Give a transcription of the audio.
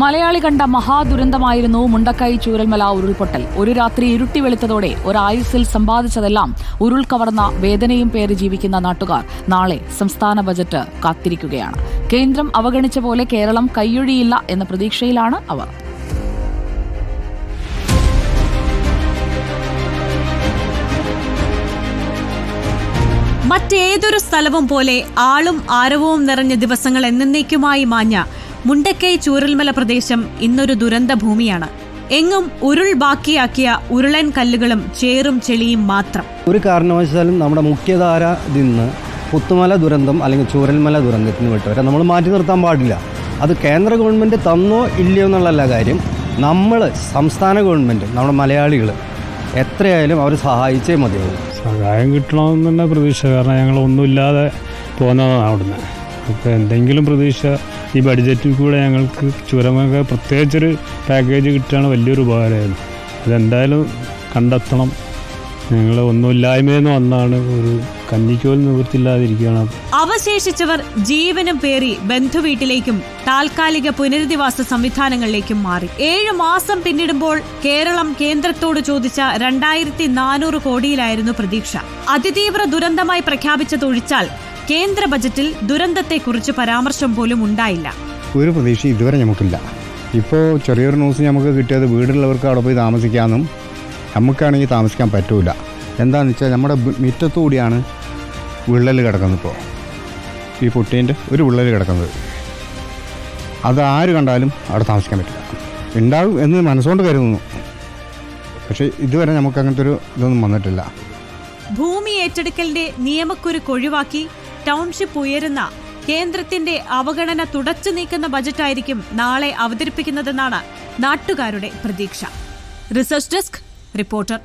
മലയാളി കണ്ട മഹാദുരന്തമായിരുന്നു മുണ്ടക്കൈ ചൂരൽമല ഉരുൾപൊട്ടൽ. ഒരു രാത്രി ഇരുട്ടി വെളുത്തതോടെ ഒരായുസിൽ സമ്പാദിച്ചതെല്ലാം ഉരുൾ കവർന്ന വേദനയും പേര് ജീവിക്കുന്ന നാട്ടുകാർ നാളെ സംസ്ഥാന ബജറ്റ് കാത്തിരിക്കുകയാണ്. കേന്ദ്രം അവഗണിച്ച പോലെ കേരളം കൈയൊഴിയില്ല എന്ന പ്രതീക്ഷയിലാണ് അവർ. മറ്റേതൊരു സ്ഥലവും പോലെ ആളും ആരവവും നിറഞ്ഞ ദിവസങ്ങൾ എന്നേക്കുമായി മാഞ്ഞ മുണ്ടക്കൈ ചൂരൽമല പ്രദേശം ഇന്നൊരു ദുരന്ത ഭൂമിയാണ്. എങ്ങും ഉരുൾ ബാക്കിയാക്കിയ ഉരുളൻ കല്ലുകളും ചേറും ചെളിയും മാത്രം. ഒരു കാരണവശാലും നമ്മുടെ മുഖ്യധാര നിന്ന് പുത്തുമല ദുരന്തം അല്ലെങ്കിൽ ചൂരൽമല ദുരന്തത്തിന് വിട്ടവരെ നമ്മൾ മാറ്റി നിർത്താൻ പാടില്ല. അത് കേന്ദ്ര ഗവൺമെന്റ് തന്നോ ഇല്ലയോ എന്നുള്ളല്ല കാര്യം. നമ്മൾ സംസ്ഥാന ഗവൺമെന്റ് നമ്മുടെ മലയാളികൾ എത്രയായാലും അവർ സഹായിച്ചേ മതിയാവും സഹായം കിട്ടണമെന്നുള്ള പ്രതീക്ഷ. കാരണം ഞങ്ങൾ ഒന്നുമില്ലാതെ പോകുന്നതാണ് അവിടുന്ന്. അപ്പോൾ എന്തെങ്കിലും പ്രതീക്ഷ ഈ ബഡ്ജറ്റിൽ കൂടെ ഞങ്ങൾക്ക് ചുരമൊക്കെ പ്രത്യേകിച്ചൊരു പാക്കേജ് കിട്ടുകയാണ് വലിയൊരു ഉപകാരമായിരുന്നു. അതെന്തായാലും കണ്ടെത്തണം. ഞങ്ങൾ ഒന്നുമില്ലായ്മയെന്ന് വന്നാണ് ഒരു കഞ്ഞിക്കോൽ നിവൃത്തില്ലാതിരിക്കുകയാണ് അവശേഷിച്ചവർ ജീവനും പേറി ബന്ധുവീട്ടിലേക്കും താൽക്കാലിക പുനരധിവാസ സംവിധാനങ്ങളിലേക്കും മാറി. ഏഴ് മാസം പിന്നിടുമ്പോൾ കേരളം കേന്ദ്രത്തോട് ചോദിച്ച രണ്ടായിരത്തി നാനൂറ് കോടിയിലായിരുന്നു പ്രതീക്ഷ. അതിതീവ്ര ദുരന്തമായി പ്രഖ്യാപിച്ചതൊഴിച്ചാൽ കേന്ദ്ര ബജറ്റിൽ ദുരന്തത്തെക്കുറിച്ച് പരാമർശം പോലും ഉണ്ടായില്ല. ഒരു പ്രതീക്ഷ ഇതുവരെ നമുക്കില്ല. ഇപ്പോൾ ചെറിയൊരു ന്യൂസ് നമുക്ക് കിട്ടിയത് വീടുള്ളവർക്ക് അവിടെ പോയി താമസിക്കാമെന്നും നമുക്കാണെങ്കിൽ താമസിക്കാൻ പറ്റൂല. എന്താണെന്ന് വെച്ചാൽ നമ്മുടെ മിറ്റത്തുകൂടിയാണ് വിള്ളൽ കിടക്കുന്നത് ഇപ്പോൾ ഈ കുട്ടീന്റെ ഒരു വിള്ളൽ കിടക്കുന്നത്. അത് ആര് കണ്ടാലും അവിടെ താമസിക്കാൻ പറ്റില്ല. ഉണ്ടാവും എന്ന് മനസ്സുകൊണ്ട് കരുതുന്നു. പക്ഷേ ഇതുവരെ നമുക്ക് അങ്ങനത്തെ ഒരു ഇതൊന്നും വന്നിട്ടില്ല. ഭൂമി ഏറ്റെടുക്കലിന്റെ നിയമക്കുരുക്ക് ഒഴിവാക്കി ടൗൺഷിപ്പ് ഉയരുന്ന കേന്ദ്രത്തിന്റെ അവഗണന തുടച്ചു നീക്കുന്ന ബജറ്റായിരിക്കും നാളെ അവതരിപ്പിക്കുന്നതെന്നാണ് നാട്ടുകാരുടെ പ്രതീക്ഷ. Research desk reporter